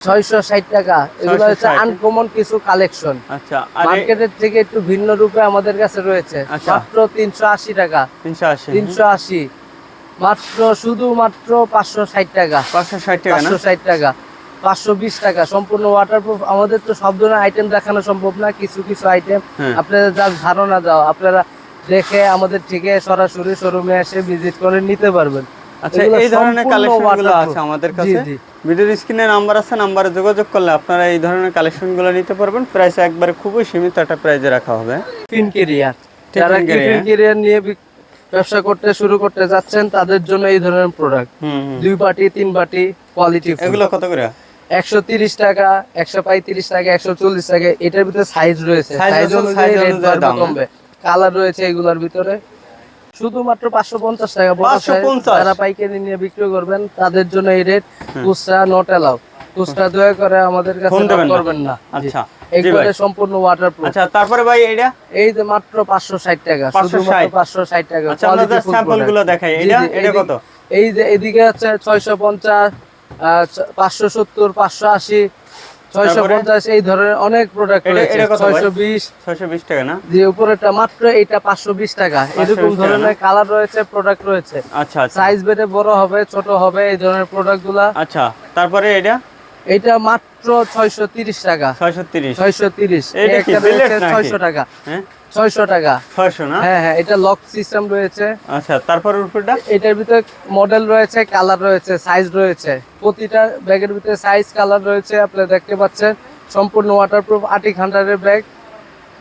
ছয়শো ষাট টাকা। এগুলো হচ্ছে আনকমন কিছু কালেকশন আচ্ছা মার্কেটের থেকে একটু ভিন্ন রূপে আমাদের কাছে রয়েছে। আচ্ছা। মাত্র তিনশো আশি টাকা। তিনশো আশি তিনশো আশি। মাত্র শুধুমাত্র পাঁচশো ষাট টাকা। পাঁচশো ষাট টাকা না? পাঁচশো ষাট টাকা। পাঁচশো বিশ টাকা। সম্পূর্ণ ওয়াটারপ্রুফ আমাদের তো সব ধরনের আইটেম দেখানো সম্ভব না। কিছু কিছু আইটেম। আপনাদের যার ধারণা দাও। আপনারা দেখে আমাদের থেকে সরাসরি শোরুমে এসে ভিজিট করে নিতে পারবেন। আচ্ছা এই ধরনের সম্পূর্ণ কালেকশন আছে আমাদের জি, কাছে? জি। ভিডিওর স্ক্রিনে নাম্বার আছে নাম্বারে যোগাযোগ করলে আপনারা এই ধরনের কালেকশনগুলো নিতে পারবেন। প্রাইস একবারে খুবই সীমিত একটা প্রাইজে রাখা হবে। Tiffin carrier. যারা। Tiffin carrier. নিয়ে ব্যবসা করতে শুরু করতে যাচ্ছেন তাদের জন্য এই ধরনের প্রোডাক্ট। দুই পাটি তিন পাটি কোয়ালিটি এগুলো কত করে? একশো তিরিশ টাকা একশো পঁয়ত্রিশ টাকা একশো চল্লিশ টাকা এটার ভিতরে সাইজ রয়েছে। সাইজ অনুযায়ী। কমবে কালার রয়েছে এগুলোর ভিতরে। শুধুমাত্র পাঁচশো পঞ্চাশ টাকা বড় size। 550 যারা পাইকারি নিয়ে বিক্রি করবেন তাদের জন্য এই রেট খুচরা নট এলাও খুচরা দয়া করে আমাদের কাছে। করবেন না। আচ্ছা। জি এগুলো সম্পূর্ণ ওয়াটারপ্রুফ আচ্ছা তারপরে ভাই এইটা? এই যে মাত্র পাঁচশো ষাট টাকা। 560 শুধুমাত্র পাঁচশো ষাট টাকা। আচ্ছা দেখাই। এটা এটা কত? এই যে এদিকে পাঁচশো সত্তর পাঁচশো আশি ছয়শো তারপরে? পঞ্চাশ এই ধরনের অনেক প্রোডাক্ট রয়েছে। টাকা না? যে উপরেটা মাত্র এটা পাঁচশো বিশ টাকা। এরকম 520 ধরনের কালার রয়েছে প্রোডাক্ট রয়েছে। আচ্ছা আচ্ছা। সাইজ বেড়ে বড় হবে ছোট হবে এই ধরনের প্রোডাক্টগুলা। আচ্ছা তারপরে এটা? এটা মাত্র ছয়শো তিরিশ টাকা। ছয়শো তিরিশ। ছয়শো তিরিশ। এটা কি billet নাকি? ছয়শো টাকা। হ্যাঁ? ছয়শো টাকা। ছয়শো না? হ্যাঁ হ্যাঁ এটা লক সিস্টেম রয়েছে। আচ্ছা তারপর উপরটা? এটার ভিতরে মডেল রয়েছে কালার রয়েছে সাইজ রয়েছে। প্রতিটা ব্যাগের ভিতরে সাইজ কালার রয়েছে আপনারা দেখতে পাচ্ছেন। সম্পূর্ণ ওয়াটারপ্রুফ আটি এর ব্যাগ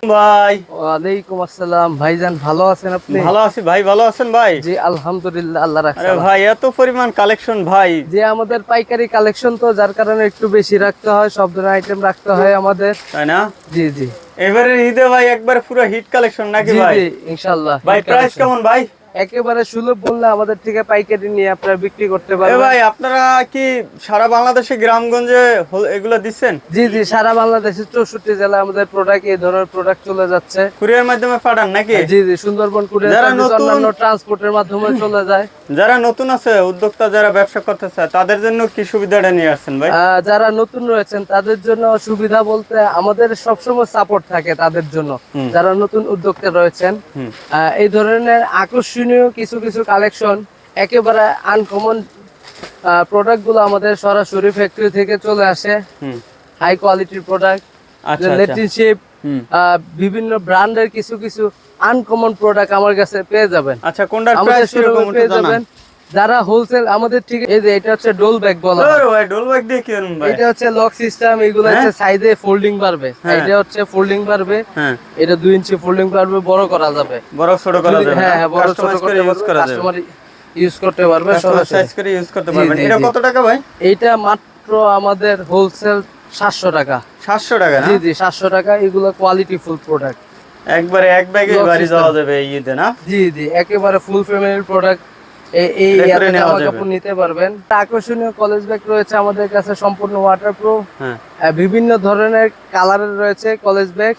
ভাই। ওয়ালাইকুম আসসালাম। ভাইজান ভালো আছেন আপনি? ভালো আছি ভাই ভালো আছেন ভাই? জি আলহামদুলিল্লাহ আল্লাহ রাখছে ভাই এত পরিমাণ কালেকশন ভাই। যে আমাদের পাইকারি কালেকশন তো যার কারণে একটু বেশি রাখতে হয় সব ধরনের আইটেম রাখতে হয় আমাদের। তাই না? জি জি। এবারে ঈদে ভাই একবার পুরো হিট কালেকশন নাকি ভাই জি ইনশাআল্লাহ। ভাই প্রাইস কেমন ভাই? একেবারে সুলভ বললে আমাদের থেকে পাইকারি নিয়ে আপনারা বিক্রি করতে পারবেন। ভাই আপনারা কি সারা বাংলাদেশে গ্রামগঞ্জে এগুলো দিচ্ছেন? জি জি সারা বাংলাদেশের চৌষট্টি জেলা আমাদের প্রোডাক্ট এই ধরনের প্রোডাক্ট চলে যাচ্ছে। কুরিয়ার মাধ্যমে পাঠান নাকি? জি জি সুন্দরবন কুরিয়ার যারা নতুন- অন্যান্য ট্রান্সপোর্টের মাধ্যমে চলে যায়। যারা নতুন আছে উদ্যোক্তা যারা ব্যবসা করতে চায় তাদের জন্য কি সুবিধাটা নিয়ে আসছেন ভাই? যারা নতুন রয়েছেন তাদের জন্য সুবিধা বলতে আমাদের সবসময় সাপোর্ট থাকে তাদের জন্য। যারা নতুন উদ্যোক্তা রয়েছেন এই ধরনের আকর্ষণীয় কিছু কিছু কালেকশন একেবারে আনকমন প্রোডাক্টগুলো আমাদের সরাসরি ফ্যাক্টরি থেকে চলে আসে। হাই কোয়ালিটির প্রোডাক্ট লেটিনশিপ বিভিন্ন ব্র্যান্ডের কিছু কিছু আনকমন প্রোডাক্ট আমার কাছে পেয়ে যাবেন। আচ্ছা কোনটা প্রাইস কীরকম পেয়ে যাবেন। যারা হোলসেল আমাদের ঠিক এই যে এটা হচ্ছে ডোল ব্যাগ বলা হয়। ডোল ব্যাগ দিয়ে কি ভাই? এটা হচ্ছে লক সিস্টেম এগুলো? হচ্ছে সাইজে ফোল্ডিং পারবে সাইডে হচ্ছে ফোল্ডিং পারবে হ্যাঁ। এটা দুই ইঞ্চি ফোল্ডিং পারবে বড় করা যাবে। বড় ছোট করা যাবে হ্যাঁ হ্যাঁ বড় ছোট করে ইউজ করা যাবে। কাস্টমার ইউজ করতে পারবে সরাসরি। সাইজ করে ইউজ করতে জি, পারবেন। এটা কত টাকা ভাই? এইটা মাত্র আমাদের হোলসেল সাতশো টাকা। 700 টাকা না? জি জি সাতশো টাকা। এগুলো কোয়ালিটি ফুল প্রোডাক্ট একবারে এক ব্যাগে বাড়ি যাওয়া যাবে এই ঈদে না? জি জি একেবারে ফুল ফ্যামিলির প্রোডাক্ট এই। কাপড় নিতে পারবেন। আকর্ষণীয় কলেজ ব্যাগ রয়েছে আমাদের কাছে সম্পূর্ণ ওয়াটারপ্রুফ হ্যাঁ। বিভিন্ন ধরনের কালারের রয়েছে কলেজ ব্যাগ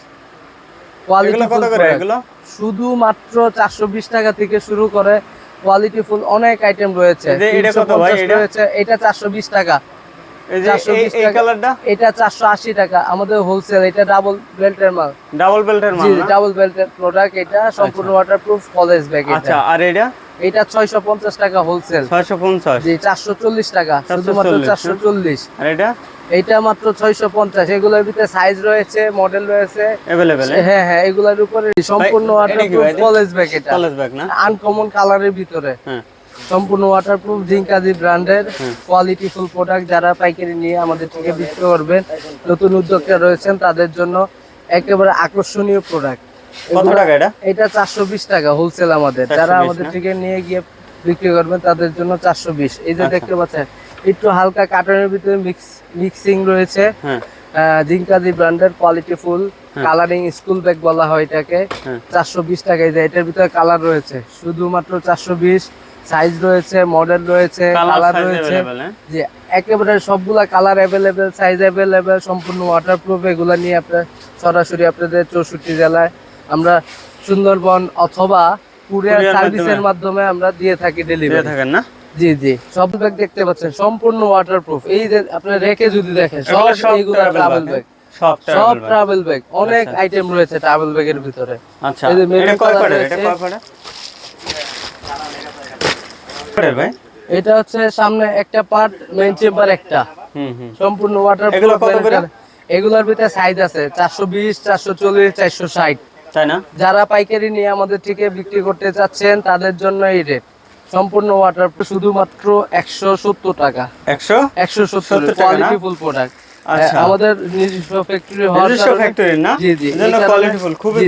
এগুলো শুধুমাত্র চারশো বিশ টাকা থেকে শুরু করে কোয়ালিটি ফুল অনেক আইটেম রয়েছে। এটা- এটা কত ভাই, 350 এটা? রয়েছে। এটা চারশো বিশ টাকা। এই যে 420 এই- এই টাকা। কালারটা এটা চারশো আশি টাকা। আমাদের হোলসেল এটা ডাবল বেল্টের মাল। ডাবল বেল্টের মাল ডাবল বেল্টের প্রোডাক্ট এটা সম্পূর্ণ ওয়াটারপ্রুফ কলেজ ব্যাগ আচ্ছা আর এটা? এটা ছয়শো পঞ্চাশ টাকা হোলসেল 650 জি চারশো চল্লিশ টাকা শুধুমাত্র 440, চারশো চল্লিশ আর এটা এইটা মাত্র ছয়শো পঞ্চাশ এগুলোর ভিতরে সাইজ রয়েছে মডেল রয়েছে अवेलेबल হ্যাঁ হ্যাঁ এগুলোর উপরে সম্পূর্ণ এটা কি ওয়াটারপ্রুফ ভাই? কলেজ ব্যাগ এটা কলেজ ব্যাগ না আনকমন কালারের ভিতরে হ্যাঁ সম্পূর্ণ ওয়াটারপ্রুফ জিঙ্কাজি ব্র্যান্ডের হুম। কোয়ালিটি ফুল প্রোডাক্ট যারা পাইকারি নিয়ে আমাদের থেকে বিক্রি করবেন নতুন উদ্যোক্তা রয়েছেন তাদের জন্য একেবারে আকর্ষণীয় প্রোডাক্ট শুধুমাত্র চারশো এটা টাকা হোলসেল আমাদের। যারা নিয়ে গিয়ে বিক্রি তাদের জন্য 420 এই যে দেখতে পাচ্ছেন একটু হালকা ভিতরে মিক্সিং রয়েছে। কালারিং স্কুল ব্যাগ বলা হয় এটাকে। এটার ভিতরে কালার রয়েছে। শুধুমাত্র 420 সাইজ রয়েছে মডেল রয়েছে কালার রয়েছে। যে একেবারে সবগুলা কালার অ্যাভেলেবেল সাইজ অ্যাভেলেবেল সম্পূর্ণ ওয়াটারপ্রুফ এগুলা নিয়ে আপনার সরাসরি আপনাদের চৌষট্টি জেলায় আমরা সুন্দরবন অথবা কুরিয়ার সার্ভিসের মাধ্যমে। আমরা দিয়ে থাকি ডেলিভারি থাকেন না? জি জি। সব ব্যাগ দেখতে পাচ্ছেন সম্পূর্ণ ওয়াটারপ্রুফ এই যে আপনি রেখে যদি দেখেন সব এইগুলো ট্রাভেল ব্যাগ সব। ট্রাভেল ব্যাগ অনেক আচ্ছা। আইটেম রয়েছে ট্রাভেল ব্যাগের ভিতরে। আচ্ছা। এই যে এটা কয় এটা পাটের ভাই? এটা হচ্ছে সামনে একটা পার্ট মেইন চেম্বার একটা। হুম হুম। সম্পূর্ণ ওয়াটার এগুলো কত করে? এগুলোর ভিতরে সাইজ আছে চারশো বিশ চারশো চল্লিশ চারশো ষাট। তাই না? যারা পাইকারি নিয়ে আমাদের থেকে বিক্রি করতে চাচ্ছেন তাদের জন্য এই রেট সম্পূর্ণ ওয়াটার শুধুমাত্র একশো সত্তর টাকা। একশো একশো সত্তর 70 টাকা কোয়ালিটি ফুল প্রোডাক্ট। আমাদের নিজস্ব ফ্যাক্টরি হওয়ার ফ্যাক্টরি না? জি জি। খুবই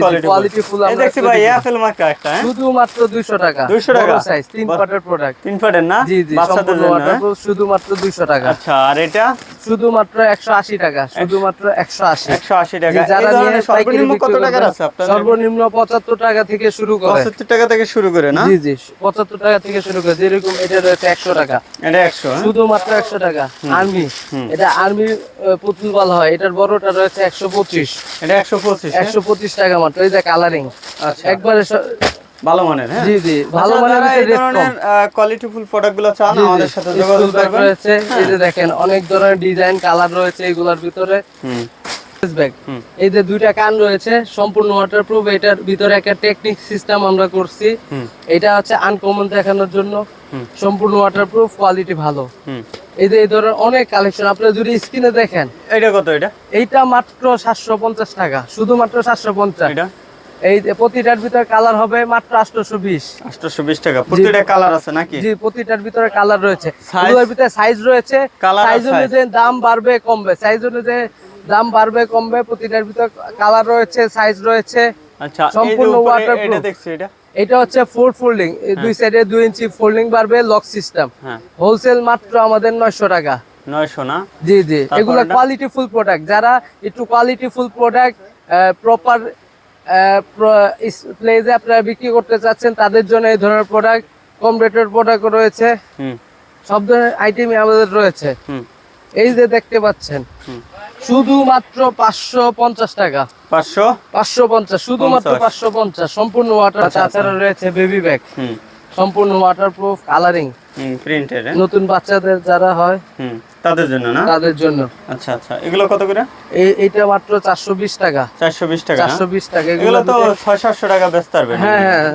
এই দেখছি ভাই। এয়ারটেল মার্কা একটা হ্যাঁ? শুধুমাত্র 200 টাকা। 200 টাকা? সাইজ তিন পাটের প্রোডাক্ট তিন পাটের না? জি জি বাচ্চাদের জন্য হ্যাঁ? waterproof শুধুমাত্র 200 টাকা। আচ্ছা আর এটা? শুধুমাত্র 180 টাকা শুধুমাত্র 180 একশো আশি টাকা। এই ধরনের সর্বনিম্ন কত টাকার আছে আপনার সর্বনিম্ন 75 টাকা থেকে শুরু করে। পঁচাত্তর টাকা থেকে শুরু করে না? জি জি 75 টাকা থেকে শুরু করে। যেরকম এটা রয়েছে 100 টাকা। এটা একশো হ্যাঁ? শুধুমাত্র 100 টাকা। আর্মি এটা আর্মি পুতুল বলা হয়। এটার বড়টা রয়েছে 125 এটা একশো পঁচিশ হ্যাঁ? 125 টাকা মাত্র। এই যে কালারিং আচ্ছা। একবারে ভালো মানের হ্যাঁ? জি জি। ভালো আচ্ছা, মানের এই। ধরনের চান আমাদের সাথে যোগাযোগ করবেন। রয়েছে। যে দেখেন অনেক ধরনের ডিজাইন কালার রয়েছে এগুলোর ভিতরে। হুম। ব্যাগ। এই যে দুইটা কান রয়েছে সম্পূর্ণ ওয়াটারপ্রুফ এটার ভিতরে একটা টেকনিক সিস্টেম আমরা করছি। এটা হচ্ছে আনকমন দেখানোর জন্য। সম্পূর্ণ ওয়াটারপ্রুফ কোয়ালিটি ভালো। হুম। এই যে এই ধরনের অনেক কালেকশন আপনারা যদি স্ক্রিনে দেখেন এটা কত এটা? এইটা মাত্র সাতশো পঞ্চাশ টাকা শুধুমাত্র সাতশো পঞ্চাশ। এই প্রতিটার ভিতরে কালার হবে মাত্র আটশোশো বিশ। আটশোশো বিশ টাকা। প্রতিটা কালার আছে নাকি? জি প্রতিটার ভিতরে কালার রয়েছে। ভিতরে সাইজ রয়েছে। সাইজ অনুযায়ী দাম বাড়বে কমবে। সাইজ অনুযায়ী দাম বাড়বে কমবে। প্রতিটার ভিতরে কালার রয়েছে সাইজ রয়েছে। আচ্ছা সম্পূর্ণ waterproof। এটা দেখছি এটা। এটা হচ্ছে ফোর ফোল্ডিং দুই সাইডে দুই ইঞ্চি ফোল্ডিং বাড়বে লক সিস্টেম হ্যাঁ। হোলসেল মাত্র আমাদের নয়শো টাকা। নয়শো না? জি জি। এগুলো কোয়ালিটি ফুল প্রোডাক্ট যারা একটু কোয়ালিটি ফুল প্রোডাক্ট প্রপার প্লেজে আপনারা বিক্রি করতে চাচ্ছেন তাদের জন্য এই ধরনের প্রোডাক্ট কম রেটের প্রোডাক্ট রয়েছে। সব ধরনের আইটেমই আমাদের রয়েছে। হুম। এই যে দেখতে পাচ্ছেন। শুধুমাত্র পাঁচশো পঞ্চাশ টাকা। পাঁচশো? পাঁচশো পঞ্চাশ শুধুমাত্র পাঁচশো পঞ্চাশ। সম্পূর্ণ ওয়াটার আচ্ছা, আচ্ছা। তাছাড়া রয়েছে বেবি ব্যাগ হুম। সম্পূর্ণ ওয়াটারপ্রুফ কালারিং প্রিন্টেড নতুন বাচ্চাদের যারা হয় হুম তাদের জন্য না? তাদের জন্য। আচ্ছা আচ্ছা। এগুলো কত করে? এই এইটা মাত্র চারশো বিশ টাকা। চারশো বিশ টাকা না? চারশো বিশ টাকা। এগুলো তো ছয় সাতশো টাকা বেচতে পারবেন হ্যাঁ হ্যাঁ।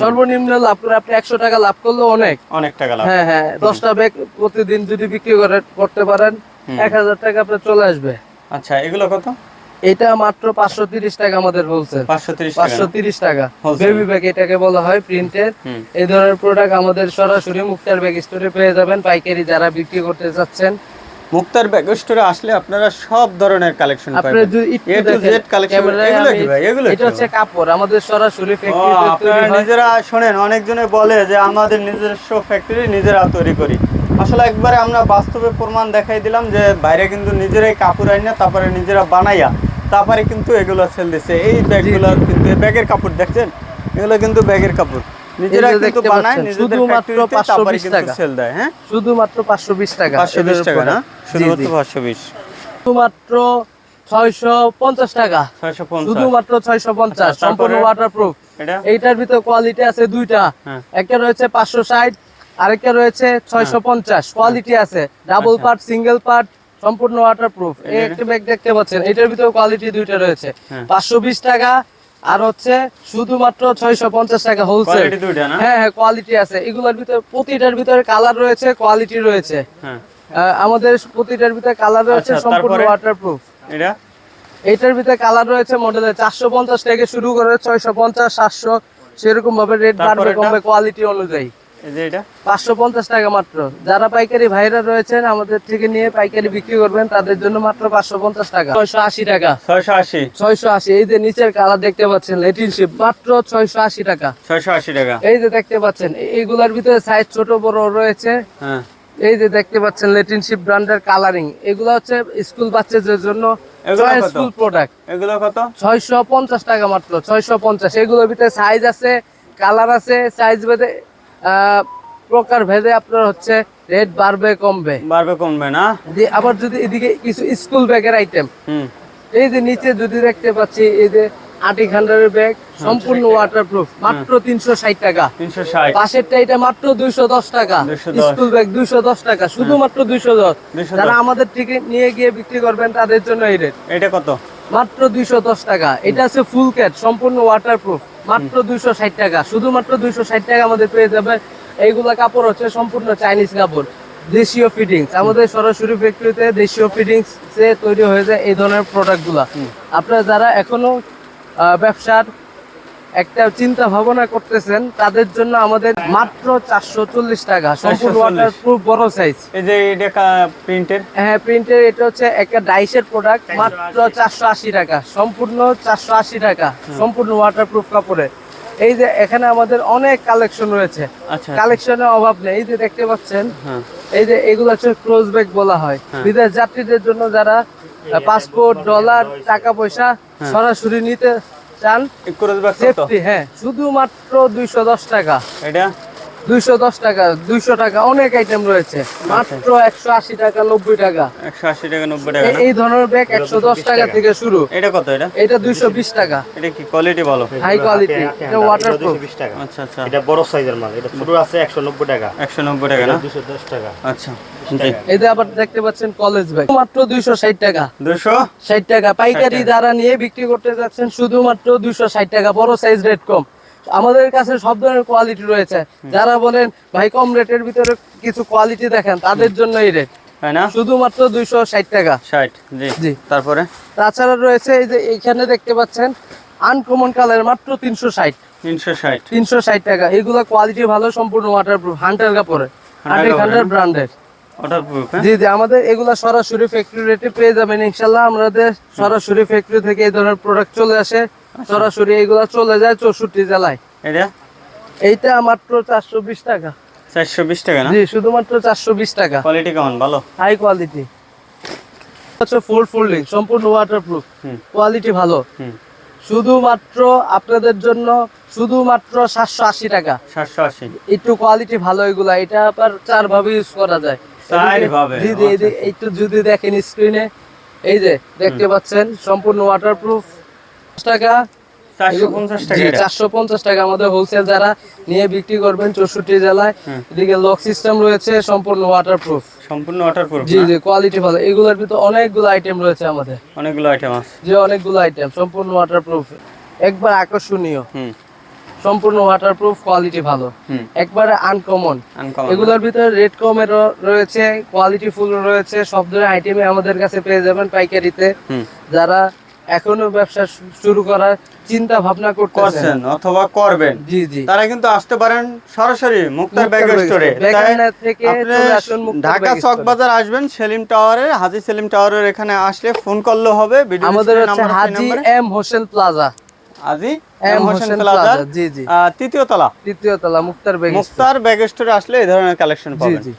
সর্বনিম্ন লাভ করে আপনি একশো টাকা লাভ করলে অনেক। অনেক টাকা লাভ। হ্যাঁ হ্যাঁ দশটা ব্যাগ প্রতিদিন যদি বিক্রি করে করতে পারেন এক হাজার টাকা আপনার চলে আসবে। আচ্ছা এগুলো কত? এটা মাত্র পাঁচশো তিরিশ টাকা আমাদের হোলসেল পাঁচশো তিরিশ টাকা। পাঁচশো তিরিশ টাকা। বেবি ব্যাগ এটাকে বলা হয় প্রিন্টের এই ধরনের প্রোডাক্ট আমাদের সরাসরি মুক্তার ব্যাগ স্টোরে পেয়ে যাবেন। পাইকারি যারা বিক্রি করতে চাচ্ছেন মুক্তার ব্যাগ স্টোরে আসলে আপনারা সব ধরনের কালেকশন আপনারা পাবেন। এ টু জেড কালেকশন এগুলো কি ভাই? এগুলো এটা হচ্ছে কাপড় আমাদের সরাসরি ও ফ্যাক্টরিতে আপনারা নিজেরা শোনেন অনেকজনে বলে যে আমাদের নিজস্ব ফ্যাক্টরি নিজেরা তৈরি করি। আসলে একবারে আমরা বাস্তবে প্রমাণ দেখাই দিলাম যে বাইরে কিন্তু নিজেরাই কাপড় আইনা তারপরে নিজেরা বানাইয়া তারপরে কিন্তু এগুলো সেল দিচ্ছে এই ব্যাগগুলো কিন্তু ব্যাগের কাপড় দেখছেন? এগুলো কিন্তু ব্যাগের কাপড়। নিজেরা কিন্তু বানায় শুধুমাত্র 520 টাকা। সেল দেয় হ্যাঁ? শুধুমাত্র টাকা। টাকা না? টাকা। আচ্ছা, সম্পূর্ণ ওয়াটারপ্রুফ এইটার ভিতরে কোয়ালিটি আছে দুইটা। হ্যাঁ। একটা রয়েছে পাঁচশো ষাট আরেকটা রয়েছে ছয়শো পঞ্চাশ। কোয়ালিটি আছে। ডাবল আচ্ছা। পার্ট সিঙ্গেল পার্ট সম্পূর্ণ ওয়াটারপ্রুফ এই একটা ব্যাগ দেখতে পাচ্ছেন। এটার ভিতরে কোয়ালিটি দুইটা রয়েছে। হ্যাঁ। পাঁচশো বিশ টাকা আর হচ্ছে শুধুমাত্র ছয়শো পঞ্চাশ টাকা হোলসেল হ্যাঁ হ্যাঁ কোয়ালিটি আছে। এগুলোর ভিতরে প্রতিটার ভিতরে কালার রয়েছে কোয়ালিটি রয়েছে। হ্যাঁ। আমাদের প্রতিটার ভিতরে কালার রয়েছে আচ্ছা, সম্পূর্ণ ওয়াটার ওয়াটারপ্রুফ এটার এইটার ভিতরে কালার রয়েছে মডেলে চারশো পঞ্চাশ থেকে শুরু করে ছয়শো পঞ্চাশ সাতশো সেরকম ভাবে রেট বাড়বে কমবে কোয়ালিটি অনুযায়ী। যে এটা? পাঁচশো পঞ্চাশ টাকা মাত্র। যারা পাইকারি ভাইরা রয়েছেন আমাদের থেকে নিয়ে পাইকারি বিক্রি করবেন তাদের জন্য মাত্র পাঁচশো পঞ্চাশ টাকা। ছয়শো আশি টাকা। ছয়শো আশি। ছয়শো আশি এই যে নিচের কালার দেখতে পাচ্ছেন লেটিন শিপ মাত্র ছয়শো আশি টাকা। ছয়শো আশি টাকা। এই যে দেখতে পাচ্ছেন এইগুলার ভিতরে সাইজ ছোট বড় রয়েছে। হ্যাঁ। এই যে দেখতে পাচ্ছেন লেটিন শিপ ব্র্যান্ডের কালারিং এগুলো হচ্ছে স্কুল বাচ্চাদের জন্য স্কুল প্রোডাক্ট এগুলো কত? ছয়শো পঞ্চাশ টাকা মাত্র ছয়শো পঞ্চাশ। এগুলোর ভিতরে সাইজ আছে কালার আছে সাইজ ভেদে প্রকার ভেদে আপনার হচ্ছে রেট বাড়বে কমবে। বাড়বে কমবে না? আবার যদি এদিকে কিছু স্কুল ব্যাগের আইটেম এই যে নিচে যদি দেখতে পাচ্ছি এই যে আটি খান্ডারের ব্যাগ সম্পূর্ণ ওয়াটারপ্রুফ মাত্র তিনশো ষাট টাকা। পাশেরটা এটা মাত্র দুইশো দশ টাকা। স্কুল ব্যাগ দুইশো দশ টাকা শুধুমাত্র দুইশো দশ। 210 যারা আমাদের থেকে নিয়ে গিয়ে বিক্রি করবেন তাদের জন্য এই রেট এটা কত? মাত্র দুইশো দশ টাকা। এটা আছে ফুল ক্যাট সম্পূর্ণ ওয়াটারপ্রুফ মাত্র দুইশো ষাট টাকা। শুধুমাত্র দুইশো ষাট টাকা আমাদের পেয়ে যাবে এইগুলা কাপড় হচ্ছে সম্পূর্ণ চাইনিজ কাপড় দেশীয় ফিটিংস আমাদের সরাসরি ফ্যাক্টরিতে দেশীয় ফিটিংস তৈরি হয়ে যায় এই ধরনের প্রোডাক্টগুলা আপনারা যারা এখনও ব্যবসার একটা চিন্তা ভাবনা করতেছেন তাদের জন্য আমাদের মাত্র চারশো চল্লিশ টাকা সম্পূর্ণ 440 ওয়াটারপ্রুফ বড় সাইজ এই যে এটা প্রিন্টের হ্যাঁ প্রিন্টের এটা হচ্ছে একটা ডাইসের প্রোডাক্ট মাত্র চারশো আশি টাকা সম্পূর্ণ চারশো আশি টাকা সম্পূর্ণ ওয়াটারপ্রুফ কাপড়ের এই যে এখানে আমাদের অনেক কালেকশন রয়েছে। আচ্ছা কালেকশনের অভাব নেই। এই যে দেখতে পাচ্ছেন হ্যাঁ। এই যে এগুলো হচ্ছে ক্লোজ ব্যাগ বলা হয়। বিদেশ যাত্রীদের জন্য যারা পাসপোর্ট ডলার টাকা পয়সা সরাসরি নিতে চান হ্যাঁ। শুধুমাত্র দুইশো দশ টাকা। এটা? দুইশো দশ টাকা দুইশো টাকা অনেক আইটেম রয়েছে। মাত্র একশো আশি টাকা নব্বই টাকা। একশো আশি টাকা নব্বই টাকা এই- ধরনের ব্যাগ একশো দশ টাকা থেকে শুরু। এটা কত এটা? এটা দুইশো বিশ টাকা। এটা কি কোয়ালিটি ভালো? হাই কোয়ালিটি এটা বিশ টাকা। আচ্ছা আচ্ছা। এটা বড় সাইজের মাল। এটা ছোট আছে একশো নব্বই টাকা। একশো নব্বই টাকা না? দুশো দশ টাকা। আচ্ছা আবার দেখতে পাচ্ছেন কলেজ ব্যাগ মাত্র দুইশো ষাট টাকা। দুশো ষাট টাকা। পাইকারি যারা নিয়ে বিক্রি করতে যাচ্ছেন শুধুমাত্র দুইশো ষাট টাকা। বড় সাইজ রেট কম আমাদের কাছে সব ধরনের কোয়ালিটি রয়েছে। যারা বলেন ভাই কম রেটের ভিতরে কিছু কোয়ালিটি দেখেন তাদের জন্য এই রেট না? শুধুমাত্র দুইশো ষাট টাকা। ষাট জি। জি। তারপরে? তাছাড়া রয়েছে এই যে এখানে দেখতে পাচ্ছেন আনকমন কালার মাত্র তিনশো ষাট। তিনশো ষাট। তিনশো ষাট টাকা। এগুলো কোয়ালিটি ভালো সম্পূর্ণ হান্টার কাপড়ে হান্ড্রেড কাপড়ের? ব্র্যান্ডের প্রুফ জি জি আমাদের এগুলা সরাসরি ফ্যাক্টরি রেটে পেয়ে যাবেন ইনশাল্লাহ। আমাদের সরাসরি ফ্যাক্টরি থেকে এই ধরনের প্রোডাক্ট চলে আসে। সরাসরি এগুলা চলে যায় চৌষট্টি জেলায়। এটা এইটা মাত্র চারশো বিশ টাকা। চারশো বিশ টাকা না? জি শুধুমাত্র চারশো বিশ টাকা। কোয়ালিটি কেমন? ভালো? হাই কোয়ালিটি হচ্ছে ফুল ফোল্ডিং সম্পূর্ণ ওয়াটারপ্রুফ কোয়ালিটি ভালো। শুধুমাত্র আপনাদের জন্য শুধুমাত্র সাতশো আশি টাকা। সাতশো আশি। একটু কোয়ালিটি ভালো এগুলা এটা আবার চার ভাবে ইউজ করা যায়। যে একটু যদি দেখেন স্ক্রিনে এই যে দেখতে পাচ্ছেন সম্পূর্ণ ওয়াটারপ্রুফ টাকা চারশো পঞ্চাশ টাকা। আমাদের হোলসেল যারা নিয়ে বিক্রি করবেন চৌষট্টি জেলায়। এদিকে লক সিস্টেম রয়েছে সম্পূর্ণ ওয়াটারপ্রুফ সম্পূর্ণ ওয়াটার প্রুফ জি জি কোয়ালিটি ভালো। এগুলোর ভিতরে অনেকগুলো আইটেম রয়েছে আমাদের। অনেকগুলো আইটেম আছে। যে অনেকগুলো আইটেম সম্পূর্ণ ওয়াটারপ্রুফ একবার আকর্ষণীয়। সম্পূর্ণ ওয়াটারপ্রুফ কোয়ালিটি ভালো। একবারে আনকমন আনকমন এগুলোর ভিতরে রেড কমের রয়েছে কোয়ালিটি ফুল রয়েছে সব ধরনের আইটেমে আমাদের কাছে পেয়ে যাবেন পাইকারিতে। যারা এখনও ব্যবসা শুরু করার চিন্তা ভাবনা করতেছেন। করছেন অথবা করবেন। জি জি। তারা কিন্তু আসতে পারেন সরাসরি মুক্তার মুক্তার ব্যাগ ব্যাগ স্টোরে থেকে ঢাকা চক বাজার আসবেন সেলিম টাওয়ারে হাজি সেলিম টাওয়ারের এখানে আসলে ফোন করলে হবে। আমাদের হচ্ছে Haji M Hossain plaza. M Hossain জি জি। তৃতীয় তলা। তৃতীয় তলা মুক্তার ব্যাগ মুক্তার ব্যাগ স্টোরে আসলে এই ধরনের কালেকশন জি পাবেন। জি।